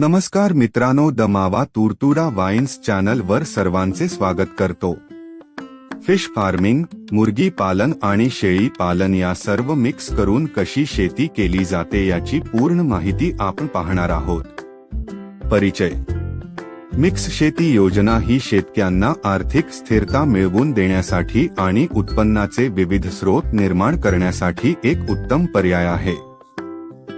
नमस्कार मित्रांनो दमावा तुरतुरा wines channel वर सर्वांचे स्वागत करतो. फिश फार्मिंग मुर्गी पालन आणि शेळी पालन या सर्व मिक्स करून कशी शेती केली जाते याची पूर्ण माहिती आपण पाहणार आहोत. परिचय. मिक्स शेती योजना ही शेतकऱ्यांना आर्थिक स्थिरता मिळवून देण्यासाठी आणि उत्पन्नाचे विविध स्रोत निर्माण करण्यासाठी एक उत्तम पर्याय आहे.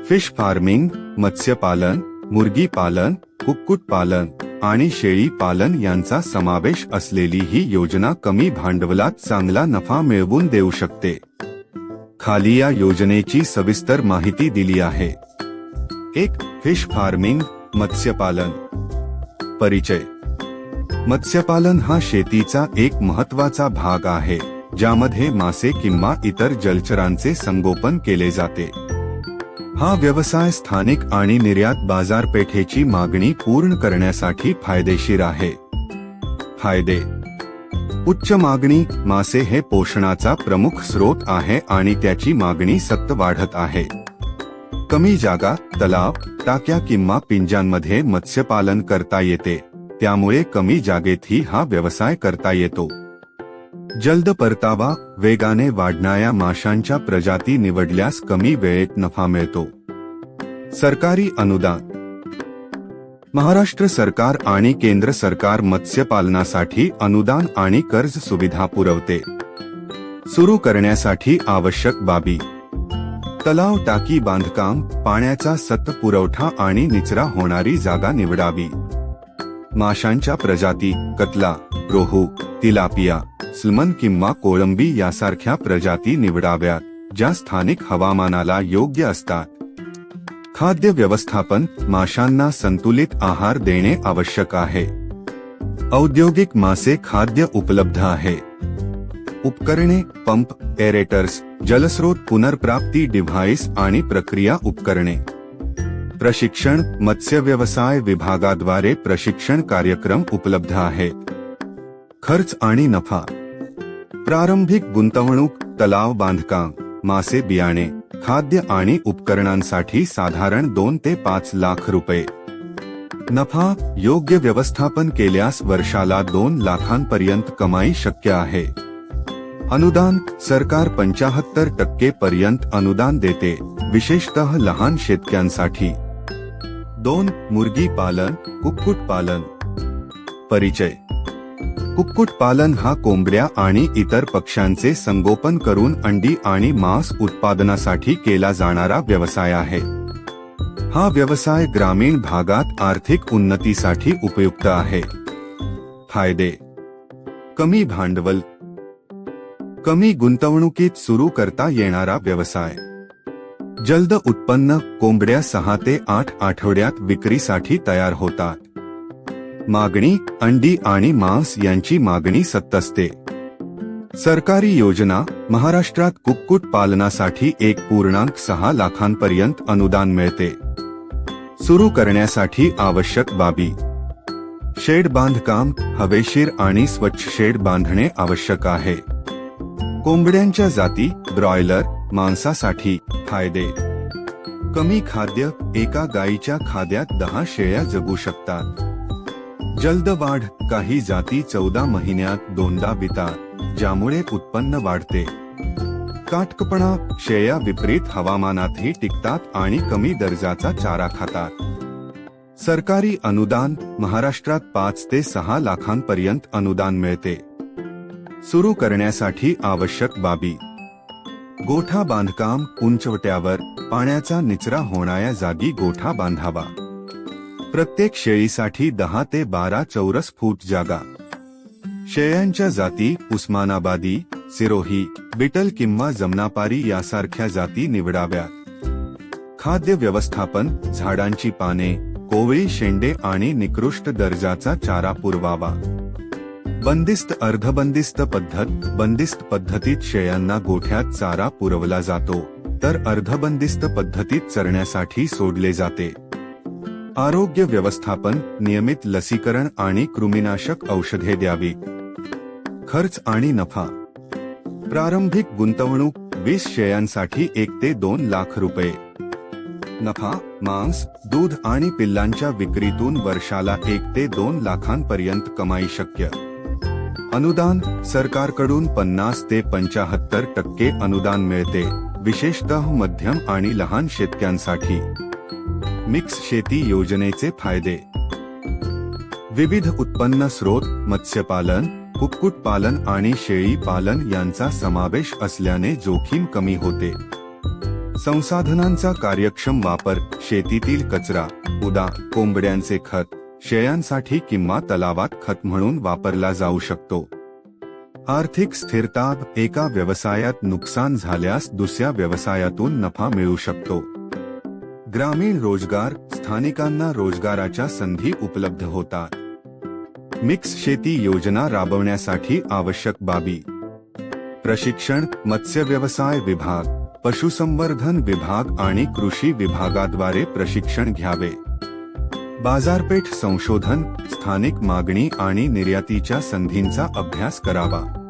फिश फार्मिंग मत्स्यपालन मुर्गी पालन कुक्कुट पालन आणि शेळी पालन यांचा समावेश असलेली ही योजना कमी भांडवलात चांगला नफा मिळवून देऊ शकते. खाली या योजनेची सविस्तर माहिती दिली आहे. एक फिश फार्मिंग मत्स्यपालन. परिचय. मत्स्यपालन हा शेतीचा एक महत्त्वाचा भाग आहे ज्यामध्ये मासे किंवा इतर जलचरांचे संगोपन केले जाते. हा व्यवसाय स्थानिक आणि निर्यात बाजारपेठेची मागणी पूर्ण करण्यासाठी फायदेशीर आहे. फायदे. उच्च मागणी मासे हे पोषणाचा प्रमुख स्रोत आहे आणि त्याची मागणी सतत वाढत आहे. कमी जागा तलाव टाक्या किंवा पिंजांमध्ये मत्स्यपालन करता येते. त्यामुळे कमी जागेतही हा व्यवसाय करता येतो. जलद परतावा वेगाने वाढणाऱ्या माशांच्या प्रजाती निवडल्यास कमी वेळेत नफा मिळतो. सरकारी अनुदान. महाराष्ट्र सरकार आणि केंद्र सरकार मत्स्यपालनासाठी अनुदान आणि कर्ज सुविधा पुरवते. सुरू करण्यासाठी आवश्यक बाबी. तलाव टाकी बांधकाम पाण्याचा सत पुरवठा आणि निचरा होणारी जागा निवडावी. माशांच्या प्रजाती कतला. रोहू, तिलापिया सलमन किंवा कोळंबी यासारख्या प्रजाती निवडाव्यात, ज्या स्थानिक हवामानाला योग्य असतात. खाद्य व्यवस्थापन माशांना संतुलित आहार देणे आवश्यक आहे. औद्योगिक मासे खाद्य उपलब्ध आहे. उपकरणे, पंप एरेटर्स जलस्रोत पुनर्प्राप्ती डिव्हाइस आणि प्रक्रिया उपकरणे. प्रशिक्षण मत्स्य व्यवसाय विभागाद्वारे प्रशिक्षण कार्यक्रम उपलब्ध आहेत. खर्च आणि नफा. प्रारंभिक गुंतवणूक तलाव बांधकाम मासे बियाणे खाद्य आणि उपकरणांसाठी साधारण दोन ते पाच लाख रुपये. नफा योग्य व्यवस्थापन केल्यास वर्षाला दोन लाखांपर्यंत कमाई शक्य आहे. अनुदान सरकार पंचाहत्तर टक्के पर्यंत अनुदान देते विशेषतः लहान शेतकऱ्यांसाठी दोन मुर्गी पालन कुक्कुट पालन. परिचय. कुक्कुटपालन हा कोंबड्या आणि इतर पक्ष्यांचे संगोपन करून अंडी आणि मांस उत्पादनासाठी केला जाणारा व्यवसाय आहे. हा व्यवसाय ग्रामीण भागात आर्थिक उन्नतीसाठी उपयुक्त आहे. फायदे. कमी भांडवल. कमी गुंतवणुकीत सुरू करता येणारा व्यवसाय. जलद उत्पन्न कोंबड्या सहा ते आठ आठवड्यात विक्रीसाठी तयार होतात. मागणी अंडी आणि मांस यांची मागणी सत असते. सरकारी योजना महाराष्ट्रात कुक्कुट पालनासाठी एक पूर्णांक सहा लाखांपर्यंत अनुदान मिळते. सुरू करण्यासाठी आवश्यक बाबी. शेड बांधकाम हवेशीर आणि स्वच्छ शेड बांधणे आवश्यक आहे. कोंबड्यांच्या जाती ब्रॉयलर मांसासाठी फायदे. कमी खाद्य एका गायीच्या खाद्यात दहा शेळ्या जगू शकतात. जलद वाढ काही जाती चौदा महिन्यात दोनदा वितात ज्यामुळे उत्पन्न वाढते. काटकपणा शेया विपरीत हवामानातही टिकतात आणि कमी दर्जाचा चारा खातात. सरकारी अनुदान महाराष्ट्रात पाच ते सहा लाखांपर्यंत अनुदान मिळते. सुरू करण्यासाठी आवश्यक बाबी. गोठा बांधकाम उंचवट्यावर पाण्याचा निचरा होणाऱ्या जागी गोठा बांधावा. प्रत्येक शेळीसाठी दहा ते बारा चौरस फूट जागा. शेळ्यांच्या जाती उस्मानाबादी सिरोही बिटल किंवा जमनापारी यासारख्या जाती निवडाव्यात. खाद्य व्यवस्थापन झाडांची पाने कोवळी शेंडे आणि निकृष्ट दर्जाचा चारा पुरवावा. बंदिस्त अर्धबंदिस्त पद्धत बंदिस्त पद्धतीत शेळ्यांना गोठ्यात चारा पुरवला जातो तर अर्धबंदिस्त पद्धतीत चरण्यासाठी सोडले जाते. आरोग्य व्यवस्थापन नियमित लसीकरण आणि कृमीनाशक औषधे द्यावी. खर्च आणि नफा. प्रारंभिक गुंतवणूक वीस शेळ्यांसाठी एक ते दोन लाख रुपये. नफा मांस दूध आणि पिल्लांच्या विक्रीतून वर्षाला एक ते दोन लाखांपर्यंत कमाई शक्य. अनुदान सरकारकडून पन्नास ते पंचाहत्तर टक्के अनुदान मिळते विशेषतः मध्यम आणि लहान शेतकऱ्यांसाठी मिक्स शेती योजनेचे फायदे. विविध उत्पन्न स्रोत मत्स्यपालन कुक्कुटपालन आणि शेळी पालन यांचा समावेश असल्याने जोखीम कमी होते. संसाधनांचा कार्यक्षम वापर शेतीतील कचरा उदा कोंबड्यांचे खत शेळ्यांसाठी किंवा तलावात खत म्हणून वापरला जाऊ शकतो. आर्थिक स्थिरता एका व्यवसायात नुकसान झाल्यास दुसऱ्या व्यवसायातून नफा मिळू शकतो. ग्रामीण रोजगार स्थानिकांना रोजगाराच्या संधी उपलब्ध होतात. मिक्स शेती योजना राबवण्यासाठी आवश्यक बाबी. प्रशिक्षण मत्स्य व्यवसाय विभाग पशुसंवर्धन विभाग आणि कृषी विभागाद्वारे प्रशिक्षण घ्यावे. बाजारपेठ संशोधन स्थानिक मागणी आणि निर्यातीच्या संधींचा अभ्यास करावा.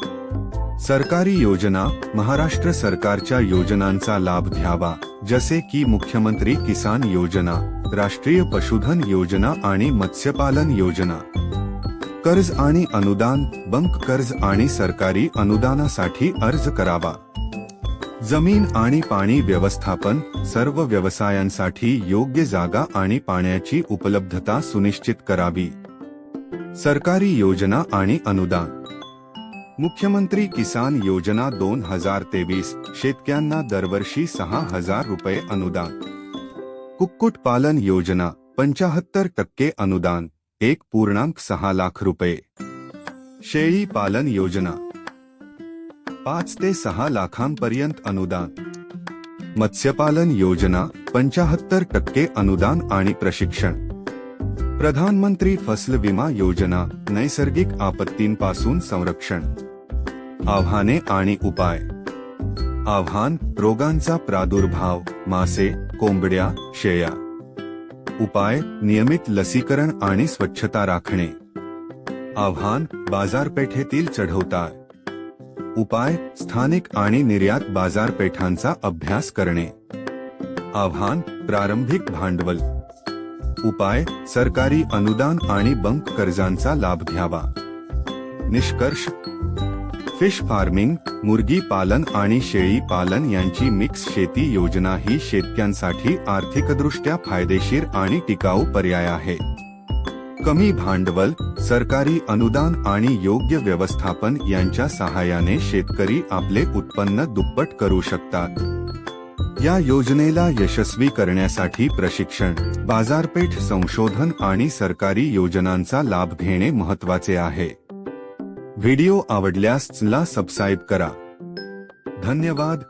सरकारी योजना महाराष्ट्र सरकारच्या योजनांचा लाभ घ्यावा जसे की मुख्यमंत्री किसान योजना राष्ट्रीय पशुधन योजना आणि मत्स्यपालन योजना. कर्ज आणि अनुदान बंक कर्ज आणि सरकारी अनुदानासाठी अर्ज करावा. जमीन आणि पाणी व्यवस्थापन सर्व व्यवसायांसाठी योग्य जागा आणि पाण्याची उपलब्धता सुनिश्चित करावी. सरकारी योजना आणि अनुदान. मुख्यमंत्री किसान योजना दोन हजार तेवीस शेतकऱ्यांना दरवर्षी सहा हजार रुपये अनुदान. कुक्कुटपालन योजना पंचाहत्तर टक्के अनुदान एक पूर्णांक सहा लाख रुपये. शेळी पालन योजना. पाच ते सहा लाखांपर्यंत अनुदान. मत्स्यपालन योजना पंचाहत्तर टक्के अनुदान आणि प्रशिक्षण. प्रधानमंत्री फसल विमा योजना नैसर्गिक आपत्तींपासून संरक्षण. आव्हाने आणि उपाय. आव्हान रोगांचा प्रादुर्भाव मासे कोंबड्या शेळ्या उपाय नियमित लसीकरण आणि स्वच्छता राखणे. आव्हान बाजारपेठेतील चढवता उपाय स्थानिक आणि निर्यात बाजारपेठांचा अभ्यास करणे. आव्हान प्रारंभिक भांडवल. उपाय सरकारी अनुदान आणि बंक कर्जांचा लाभ घ्यावा. निष्कर्ष फिश फार्मिंग मुर्गी पालन आणि शेळी पालन यांची मिक्स शेती योजना ही शेतकऱ्यांसाठी आर्थिकदृष्ट्या फायदेशीर आणि टिकाऊ पर्याय आहे. कमी भांडवल सरकारी अनुदान आणि योग्य व्यवस्थापन यांच्या सहाय्याने शेतकरी आपले उत्पन्न दुप्पट करू शकतात. या योजनेला यशस्वी करण्यासाठी प्रशिक्षण बाजारपेठ संशोधन आणि सरकारी योजनांचा लाभ घेणे महत्त्वाचे आहे. व्हिडिओ आवडल्यास ला सबस्क्राईब करा. धन्यवाद.